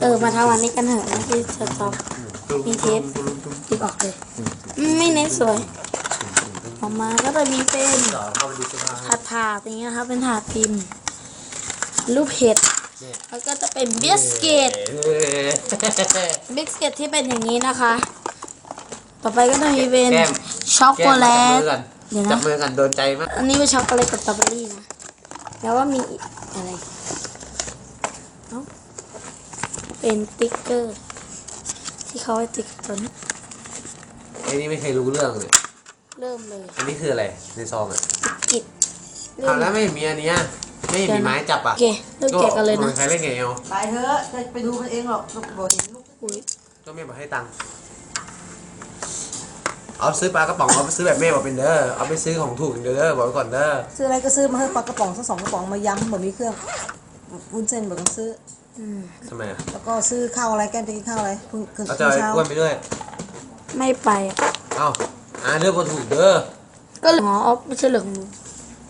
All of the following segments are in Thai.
เออมาทำอันนี้กันเถอะนะที่สต็อกมีเทปติดออกเลย ไม่เน้นสวย ออกมาก็จะมีเป็นต่อเข้าไปดูเสื้อผ้าถาดถาดอย่างเงี้ยครับ เป็นถาดพิมพ์รูปเห็ดเนี่ยแล้วก็จะเป็นบิสกิตเอ้ยบิสกิตที่เป็นอย่างนี้นะคะ ต่อไปก็จะมีเป็นแก้มช็อกโกแลตก้มเดี๋ยวจันะบมือกันจับมือกันโดนใจมากอันนี้เป็นช็อกโกแลตกับสตรอเบอรี่นะ แล้วว่ามีอีกอะไรเอ้า เป็นติ๊กเกอร์ ที่เขาให้ติ๊กตัวนี้ไอ้นี่ไม่เคยรู้เรื่องเลยเริ่มเลยอันนี้คืออะไรในซองอะกิดเริ่เอามแล้วไม่เห็นมีอันเนี้ยไม่เห็นมีไม้จับอะโอเคเริ่มแกะกันเลยนะใครเล่นไงเอาไปเถอะจะไปดูมันเองหรอกลูกบอกเห็นลูกอุ้ยก็ไม่บอกให้ตังค์เอาซื้อปลากระป๋องเอาไปซื้อแบบแม่บอกเป็นเด้อเอาไปซื้อของถูกอย่างเดียวเด้อบอกไว้ก่อนเด้อซื้ออะไรก็ซื้อมาให้ปลากระป๋องสักสองกระป๋องมาย้ำแบบมีเครื่องวุ้นเส้นแบบต้องซื้ออืม ทำไมอะแล้วก็ซื้อข้าวอะไรแกมจะกินข้าวอะไรเพิ่งเพิ่งเราจะเอาไอ้เช้าอ้วนไปด้วย ไม่ไปอะเอ้าอ่าเลือกบนถูกเด้อก็เหลืออ๋อไม่ใช่เหลืองหนู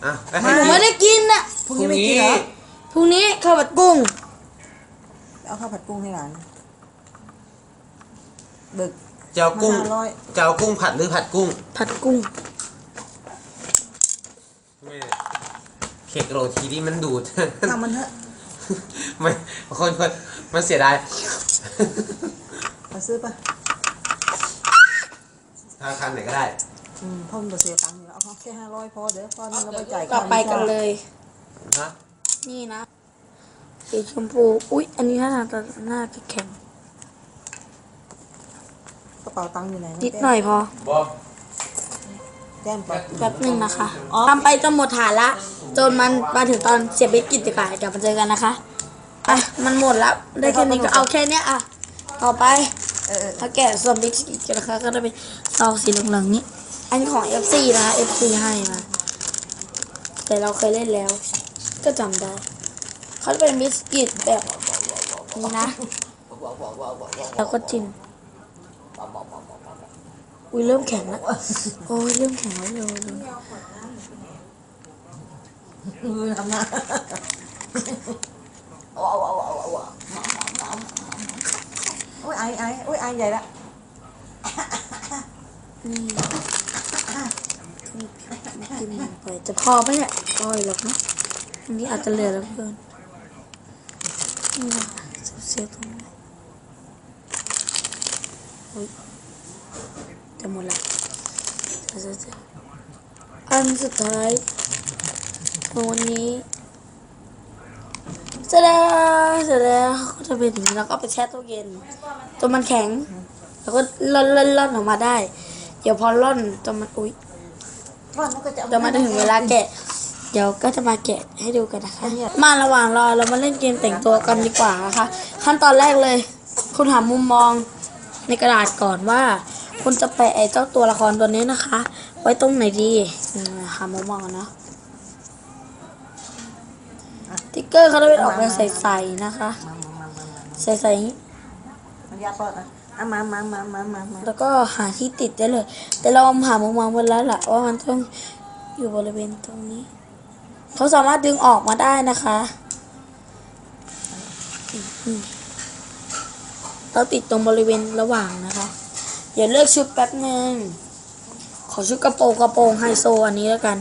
อะแล้วหให้นูกินไม่ได้กินอะพรุ่งนี้ไม่กินเหรอพรุ่งนี้ข้าวผัดกุ้ง เอาข้าวผัดกุ้งให้หลานเบิกจะเอากุ้งมาห้าร้อย จะเอากุ้งผัดหรือผัดกุ้งผัดกุ้งไม่เค้กโรทีนี่มันดูด ทำมันเถอะ ไม่คนคนมันเสียดายมาซื้อปะธนาคารไหนก็ได้อืมพ่อมันบ่เสียตังค์อยู่แล้วเอาแค่ห้าร้อยพอเดี๋ยวพ่อมันเราไปจ่ายต่อไปกันเลย ฮะนี่นะสีชมพู อุ๊ย อันนี้น่าจะน่าจะแข็งกระเป๋าตังค์อยู่ไหนนะนิดหน่อยพอ บอ แก้มไปแป๊บหนึ่งนะคะทำไปจนหมดฐานละ จนมันมาถึงตอนเสียบบิสกิตดีกว่าเดี๋ยวมาเจอกันนะคะอะมันหมดแล้วได้แค่นี้ก็เอาแค่เนี้ยอะต่อไปถ้าแกะส่วนบิสกิตกันะคะก็จะเป็นซองสีเหลืองๆนี้ อันของ FC นะคะ FC ให้มาแต่เราเคยเล่นแล้ว ก็จำได้เขาจะเป็นบิสกิตแบบนี้นะแล้วก็จิ้ม อุ้ยเริ่มแข็งแล้วโอ้ยเริ่มแข็งแล้วเร็วเร็วมือทำหน้าโอ้ยไอไอโอ้ยไอใหญ่ละนี่จิ้มลงไปจะพอไหมเนี่ยพออยหรอกนะอันนี้อาจจะเหลือแล้วเกินนี่นะคะเซฟๆตรงนี้อุ๊ย หมดละเดี๋ยวจะอันสุดท้ายของวันนี้เสร็จแล้วเสร็จแล้วก็จะเป็นอย่างนี้แล้วก็ไปแช่ตู้เย็นจนมันแข็ง แล้วก็ล่อนล่อนล่อนออกมาได้ เดี๋ยวพอล่อนจนมันอุ้ยว่ามันก็จะจะมาถึงเวลาแกะ เดี๋ยวก็จะมาแกะให้ดูกันนะคะ มาระหว่างรอเรามาเล่นเกมแต่งตัวกันดีกว่านะคะ ขั้นตอนแรกเลย คุณหามุมมองในกระดาษก่อนว่า คุณจะแปะไอ้เจ้าตัวละครตัวนี้นะคะ ไว้ตรงไหนดีอืมหามุมมองก่อนเนาะติ๊กเกอร์เขาจะเป็นออกเป็นใสๆนะคะมามามามามาใสๆอย่างนี้มันยากก็อะอะมามามามามามาแล้วก็หาที่ติดได้เลย แต่เราหามุมมองไว้แล้วล่ะว่ามันต้องอยู่บริเวณตรงนี้ เขาสามารถดึงออกมาได้นะคะอืมเราติดตรงบริเวณระหว่างนะคะเดี๋ยวเลือกชุดแป๊บหนึ่ง ขอชุดกระโปรงกระโปรงไฮโซอันนี้แล้วกัน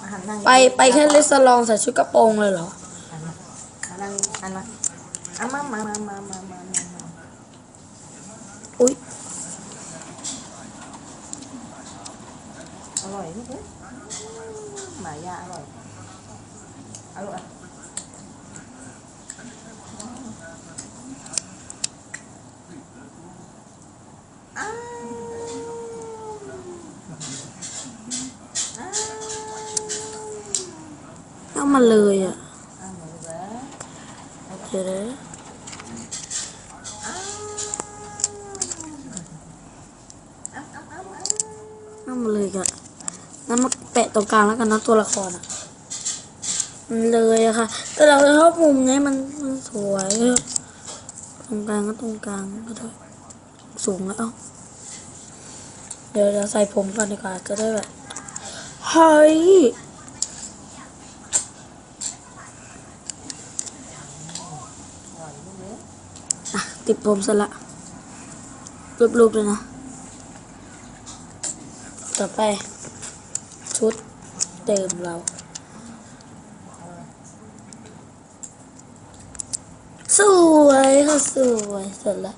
อาหารนั่งไปไปแค่เลสลองใส่ชุดกระโปรงเลยเหรอ อันมาอันนั่งอันมาอะมามามามามามามามา อุ้ย อร่อยลูกเอ้ยหมายาอร่อยอร่อยอ้าวอ้าว เอา มาเลยอะอ้าวหมดแล้วเดี๋ยวนะอ้าเอามาเลยกันงั้นมาแปะตรงกลางแล้วกันนะตัวละครอะมันเลยอะค่ะ แต่เราชอบมุมนี้มันมันสวยตรงกลางก็ตรงกลางก็ได้สูงแล้ว เดี๋ยวเราใส่ผมก่อนดีกว่าจะได้แบบเฮ้ย ติดผมสร็จละรูปๆเลยนะ ต่อไป ชุดเดิมเรา สวยค่ะสวยเสร็จแล้ว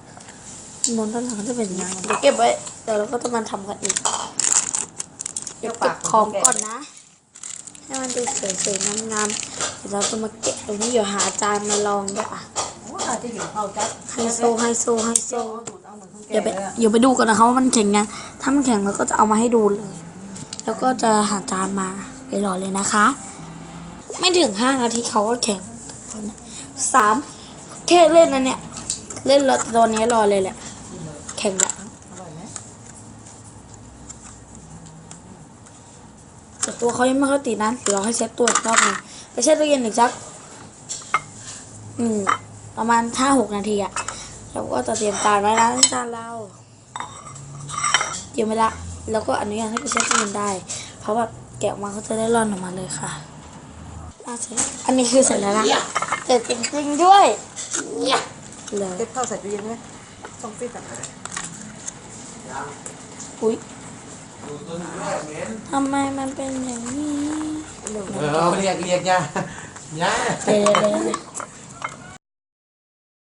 มนต์ด้านหลังจะเป็นยังไงเดี๋ยวเก็บไว้ เดี๋ยวเราก็จะมาทำกันอีก เดี๋ยวเก็บของก่อนนะ ให้มันดูสวยๆงามๆเดี๋ยวเราจะมาเก็บตรงนี้เดี๋ยวหาจานมาลองด้วยอะ ว่าจะอยู่เข้าจัดไฮโซไฮโซไฮโซเอาดูดเอาเหมือนคนแก่เดี๋ยวไปเลยอะเดี๋ยวไปดูกันนะคะว่ามันแข็งยังถ้ามันแข็งเราก็จะเอามาให้ดูเลย แล้วก็จะหาจานมาไปรอเลยนะคะ ไม่ถึงห้านาทีเขาก็แข็งสามแค่เล่นนะเนี่ย เล่นแล้วตอนนี้รอเลยแหละแข็งละอร่อยไหมแต่ตัวเขายังไม่ค่อยติดนะเดี๋ยวเราให้เซ็ตตัวอีกรอบหนึงไปเช็ดตู้เย็นอีกสักอืม ประมาณห้าหกนาทีอะแล้วก็จะเตรียมจานไว้นะจานเราเตรียมไว้ละแล้วก็อนุญาตให้ไปเช็ดตู้เย็นได้ เพราะแบบแกะออกมาเขาจะได้ร่อนออกมาเลยค่ะอะเสร็จอันนี้คือเสร็จแล้วนะเสร็จจริงๆด้วยเลยเก็บข้าวใส่ตู้เย็นไหมต้องฟิตอะอุ้ยดูต้นด้วยเหม็นทำไมมันเป็นอย่างนี้เร็วเออเรียกเรียกย่าย่าเดี๋ยวเดี๋ยวเดี๋ยว